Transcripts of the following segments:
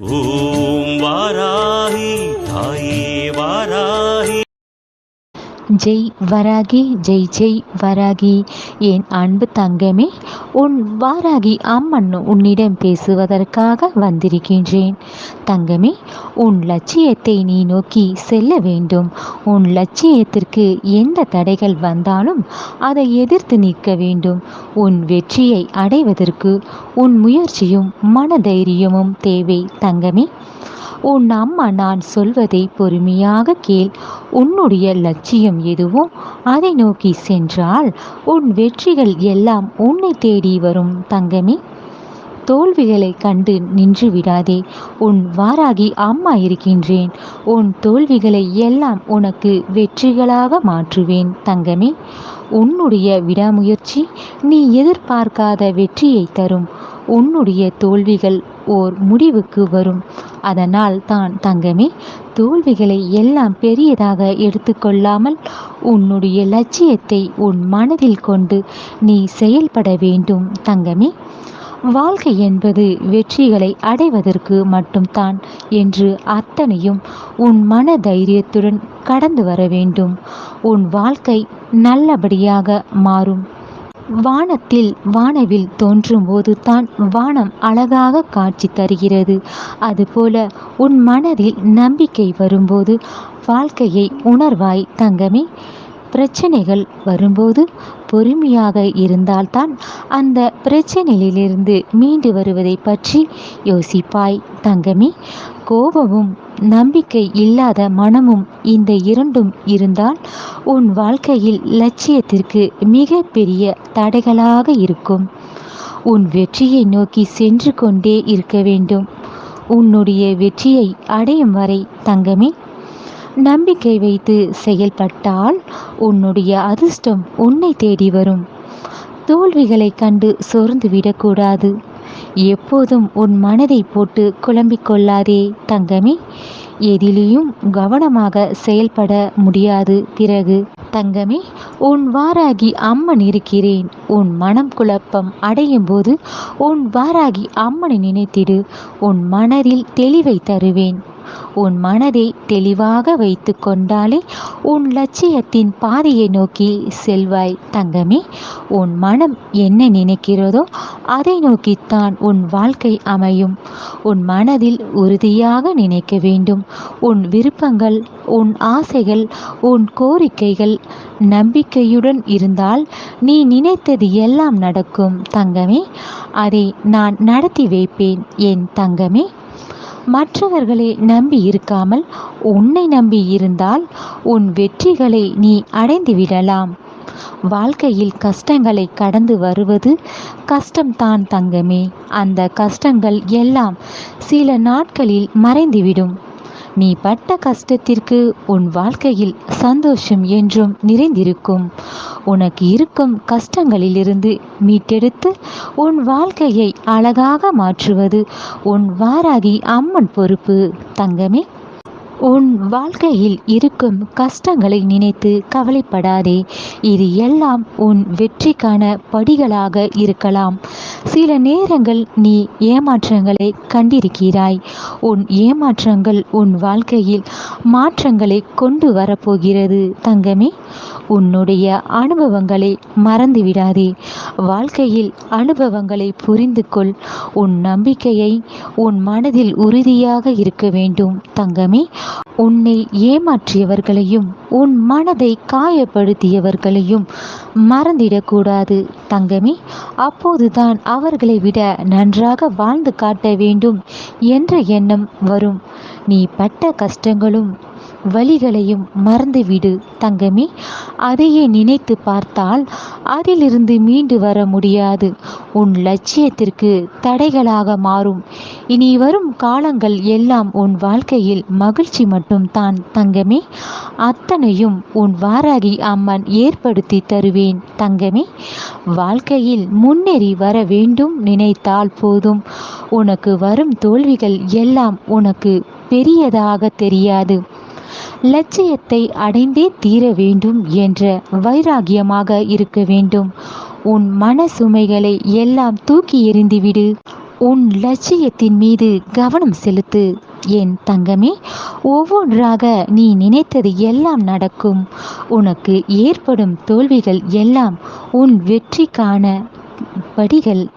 ஓம் வாரா ஜெய் வராகி ஜெய் ஜெய் வராகி. என் அன்பு தங்கமே உன் வாராகி அம்மன் உன்னிடம் பேசுவதற்காக வந்திருக்கின்றேன். தங்கமே உன் லட்சியத்தை நீ நோக்கி செல்ல வேண்டும். உன் லட்சியத்திற்கு எந்த தடைகள் வந்தாலும் அதை எதிர்த்து நிற்க வேண்டும். உன் வெற்றியை அடைவதற்கு உன் முயற்சியும் மனதைரியமும் தேவை தங்கமே. உன் அம்மா நான் சொல்வதை பொறுமையாக கேள். உன்னுடைய லட்சியம் எதுவோ அதை நோக்கி சென்றால் உன் வெற்றிகள் எல்லாம் உன்னை தேடி வரும் தங்கமே. தோல்விகளை கண்டு நின்று விடாதே. உன் வாராகி அம்மா இருக்கின்றேன். உன் தோல்விகளை எல்லாம் உனக்கு வெற்றிகளாக மாற்றுவேன் தங்கமே. உன்னுடைய விடாமுயற்சி நீ எதிர்பார்க்காத வெற்றியை தரும். உன்னுடைய தோல்விகள் ஓர் முடிவுக்கு வரும். அதனால் தான் தங்கமே தோல்விகளை எல்லாம் பெரியதாக எடுத்துக்கொள்ளாமல் உன்னுடைய லட்சியத்தை உன் மனதில் கொண்டு நீ செயல்பட வேண்டும் தங்கமே. வாழ்க்கை என்பது வெற்றிகளை அடைவதற்கு மட்டும்தான் என்று அத்தனையும் உன் மன தைரியத்துடன் கடந்து வர வேண்டும். உன் வாழ்க்கை நல்லபடியாக மாறும். வானத்தில் வானவில் தோன்றும் போதுதான் வானம் அழகாக காட்சி தருகிறது. அதுபோல உன் மனதில் நம்பிக்கை வரும்போது வாழ்க்கையை உணர்வாய் தங்கமே. பிரச்சனைகள் வரும்போது பொறுமையாக இருந்தால்தான் அந்த பிரச்சனையிலிருந்து மீண்டு வருவதை பற்றி யோசிப்பாய் தங்கமே. கோபமும் நம்பிக்கை இல்லாத மனமும் இந்த இரண்டும் இருந்தால் உன் வாழ்க்கையில் லட்சியத்திற்கு மிக பெரிய தடைகளாக இருக்கும். உன் வெற்றியை நோக்கி சென்று கொண்டே இருக்க வேண்டும். உன்னுடைய வெற்றியை அடையும் வரை தங்கமே. நம்பிக்கை வைத்து செயல்பட்டால் உன்னுடைய அதிர்ஷ்டம் உன்னை தேடி வரும். தோல்விகளை கண்டு சோர்ந்து விடக்கூடாது எப்போதும் உன் மனதை போட்டு குழம்பிக் கொள்ளாதே தங்கமே. எதிலேயும் கவனமாக செயல்பட முடியாது பிறகு. தங்கமே உன் வாராகி அம்மன் இருக்கிறேன். உன் மனம் குழப்பம் அடையும் போது உன் வாராகி அம்மனை நினைத்திடு. உன் மனதில் தெளிவை தருவேன். உன் மனதை தெளிவாக வைத்து கொண்டாலே உன் லட்சியத்தின் பாதையை நோக்கி செல்வாய் தங்கமே. உன் மனம் என்ன நினைக்கிறதோ அதை நோக்கித்தான் உன் வாழ்க்கை அமையும். உன் மனதில் உறுதியாக நினைக்க வேண்டும். உன் விருப்பங்கள் உன் ஆசைகள் உன் கோரிக்கைகள் நம்பிக்கையுடன் இருந்தால் நீ நினைத்தது எல்லாம் நடக்கும் தங்கமே. அதை நான் நடத்தி வைப்பேன் என் தங்கமே. மற்றவர்களை நம்பி இருக்காமல் உன்னை நம்பி இருந்தால் உன் வெற்றிகளை நீ அடைந்து விடலாம். வாழ்க்கையில் கஷ்டங்களை கடந்து வருவது கஷ்டம்தான் தங்கமே. அந்த கஷ்டங்கள் எல்லாம் சில நாட்களில் மறைந்துவிடும். நீ பட்ட கஷ்டத்திற்கு உன் வாழ்க்கையில் சந்தோஷம் என்றும் நிறைந்திருக்கும். உனக்கு இருக்கும் கஷ்டங்களிலிருந்து மீட்டெடுத்து உன் வாழ்க்கையை அழகாக மாற்றுவது உன் வாராகி அம்மன் பொறுப்பு. தங்கமே உன் வாழ்க்கையில் இருக்கும் கஷ்டங்களை நினைத்து கவலைப்படாதே. இது எல்லாம் உன் வெற்றிக்கான படிகளாக இருக்கலாம். சில நேரங்கள் நீ ஏமாற்றங்களை கண்டிருக்கிறாய். உன் ஏமாற்றங்கள் உன் வாழ்க்கையில் மாற்றங்களை கொண்டு வரப்போகிறது தங்கமே. உன்னுடைய அனுபவங்களை மறந்து விடாதே வாழ்க்கையில் அனுபவங்களை புரிந்து கொள் உன் நம்பிக்கையை உன் மனதில் உறுதியாக இருக்க வேண்டும் தங்கமே. உன்னை ஏமாற்றியவர்களையும் உன் மனதை காயப்படுத்தியவர்களையும் மறந்திடக்கூடாது தங்கமே. அப்போதுதான் அவர்களை விட நன்றாக வாழ்ந்து காட்ட வேண்டும் என்ற எண்ணம் வரும். நீ பட்ட கஷ்டங்களும் வழிகளையும் மறந்துவிடு தங்கமே. அதையே நினைத்து பார்த்தால் அதிலிருந்து மீண்டு வர முடியாது. உன் லட்சியத்திற்கு தடைகளாக மாறும். இனி வரும் காலங்கள் எல்லாம் உன் வாழ்க்கையில் மகிழ்ச்சி மட்டும்தான் தங்கமே. அத்தனையும் உன் வாராகி அம்மன் ஏற்படுத்தி தருவேன் தங்கமே. வாழ்க்கையில் முன்னேறி வர வேண்டும் நினைத்தால் போதும். உனக்கு வரும் தோல்விகள் எல்லாம் உனக்கு பெரியதாக தெரியாது. லட்சியத்தை அடைந்தே தீர வேண்டும் என்ற வைராகியமாக இருக்க வேண்டும். உன் மன சுமைகளை எல்லாம் தூக்கி எறிந்துவிடு. உன் லட்சியத்தின் மீது கவனம் செலுத்து. என் தங்கமே ஒவ்வொன்றாக நீ நினைத்தது எல்லாம் நடக்கும். உனக்கு ஏற்படும் தோல்விகள் எல்லாம் உன் வெற்றிக்கான படிகள்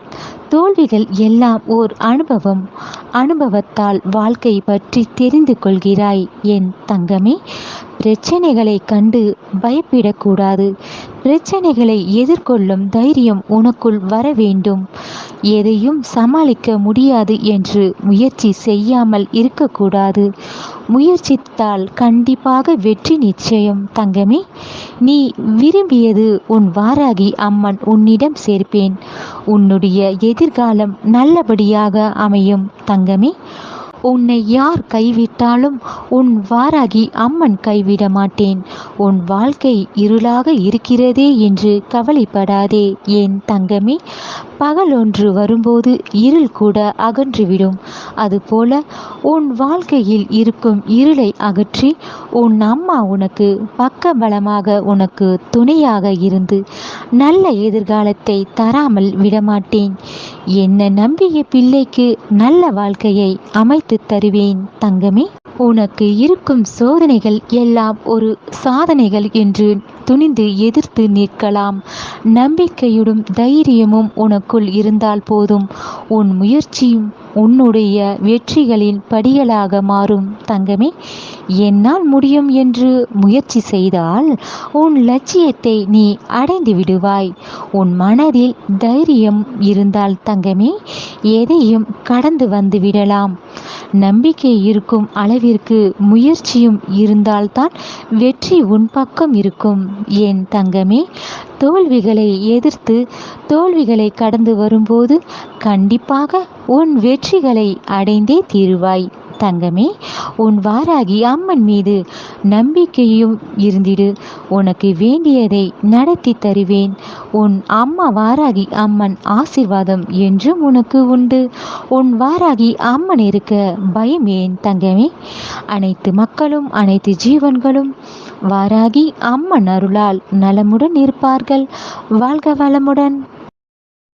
தோல்விகள் எல்லாம் ஓர் அனுபவம். அனுபவத்தால் வாழ்க்கை பற்றி தெரிந்து கொள்கிறாய் என் தங்கமே. பிரச்சனைகளை கண்டு பயப்படக்கூடாது. பிரச்சனைகளை எதிர்கொள்ளும் தைரியம் உனக்குள் வர வேண்டும். எதையும் சமாளிக்க முடியாது என்று முயற்சி செய்யாமல் இருக்கக்கூடாது. முயற்சித்தால் கண்டிப்பாக வெற்றி நிச்சயம். தங்கமே நீ விரும்பியது உன் வாராகி அம்மன் உன்னிடம் சேர்ப்பேன். உன்னுடைய எதிர்காலம் நல்லபடியாக அமையும். தங்கமே உன்னை யார் கைவிட்டாலும் உன் வாராகி அம்மன் கைவிட மாட்டேன் உன் வாழ்க்கை இருளாக இருக்கிறதே என்று கவலைப்படாதே என் தங்கமே? பகல் ஒன்று வரும்போது இருள் கூட அகன்றுவிடும். அதுபோல உன் வாழ்க்கையில் இருக்கும் இருளை அகற்றி உன் அம்மா உனக்கு பக்க பலமாக உனக்கு துணையாக இருந்து நல்ல எதிர்காலத்தை தராமல் விடமாட்டேன். என்ன நம்பிய பிள்ளைக்கு நல்ல வாழ்க்கையை அமைத்து தருவேன் தங்கமே. உனக்கு இருக்கும் சோதனைகள் எல்லாம் ஒரு சாதனைகள் என்று துணிந்து எதிர்த்து நிற்கலாம். நம்பிக்கையுடும் தைரியமும் உனக்குள் இருந்தால் போதும். உன் முயற்சியும் உன்னுடைய வெற்றிகளின் படிகளாக மாறும் தங்கமே. என்னால் முடியும் என்று முயற்சி செய்தால் உன் லட்சியத்தை நீ அடைந்து விடுவாய். உன் மனதில் தைரியம் இருந்தால் தங்கமே எதையும் கடந்து வந்து விடலாம். நம்பிக்கை இருக்கும் அளவிற்கு முயற்சியும் இருந்தால்தான் வெற்றி உன் பக்கம் இருக்கும். என் தங்கமே? தோல்விகளை எதிர்த்து தோல்விகளை கடந்து வரும்போது கண்டிப்பாக உன் வெற்றிகளை அடைந்தே தீருவாய். தங்கமே உன் வாராகி அம்மன் மீது நம்பிக்கையும் இருந்திடு. உனக்கு வேண்டியதை நடத்தி தருவேன். உன் அம்மா வாராகி அம்மன் ஆசிர்வாதம் என்றும் உனக்கு உண்டு. உன் வாராகி அம்மன் இருக்க பயம் ஏன் தங்கமே? அனைத்து மக்களும் அனைத்து ஜீவன்களும் வாராகி அம்மன் அருளால் நலமுடன் இருப்பார்கள். வாழ்க வளமுடன்.